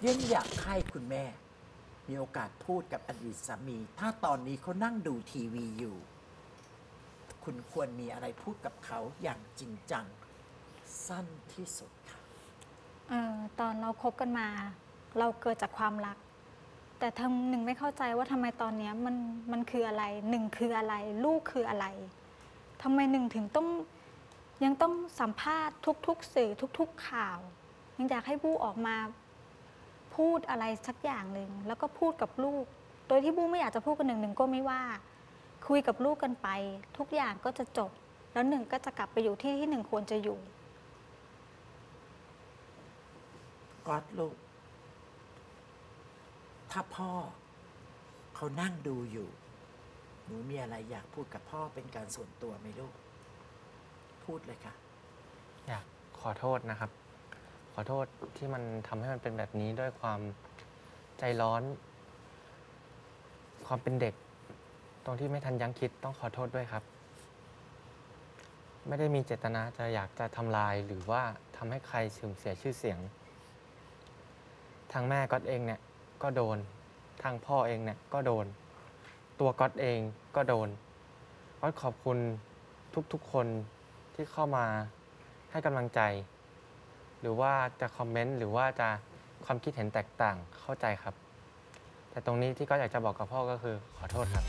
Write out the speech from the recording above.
เรียนอยากให้คุณแม่ มีโอกาสพูดกับอดีตสามี ถ้าตอนนี้เขานั่งดูทีวีอยู่ คุณควรมีอะไรพูดกับเขาอย่างจริงจัง สั้นที่สุดค่ะ เออตอนเราคบกันมา เราเกิดจากความรัก แต่ทำหนึ่งไม่เข้าใจว่าทำไมตอนเนี้ยมันมันคืออะไรหนึ่งคืออะไร ลูกคืออะไรทำไมหนึ่งถึงต้องยังต้องสัมภาษณ์ทุก ๆ สื่อทุก ๆ ข่าว ยังอยากให้บู้ออกมา พูดอะไรสักอย่างหนึ่งแล้วก็พูดกับลูก โดยที่บู้ไม่อยากจะพูดกับหนึ่งหนึ่งก็ไม่ว่า คุยกับลูกกันไป ทุกอย่างก็จะจบ แล้วหนึ่งก็จะกลับไปอยู่ที่ที่หนึ่งควรจะอยู่ก๊อตลูก ถ้าพ่อเขานั่งดูอยู่ หนูมีอะไรอยากพูดกับพ่อเป็นการส่วนตัวไหมลูก พูดเลยค่ะ อยากขอโทษนะครับข อโทษที่มันทำให้มันเป็นแบบนี้ด้วยความใจร้อน ความเป็นเด็ก ตรงที่ไม่ทันยั้งคิดต้องขอโทษด้วยครับ ไม่ได้มีเจตนาจะอยากจะทำลายหรือว่าทำให้ใครเสื่อมเสียชื่อเสียง ทางแม่ก๊อตเองเนี่ยก็โดน ทางพ่อเองเนี่ยก็โดน ตัวก๊อตเองก็โดนก๊อตขอบคุณทุกๆคนที่เข้ามาให้กำลังใจ หรือว่าจะคอมเมนต์หรือว่าจะความคิดเห็นแตกต่างเข้าใจครับ แต่ตรงนี้ที่ก็อยากจะบอกกับพ่อก็คือขอโทษครับ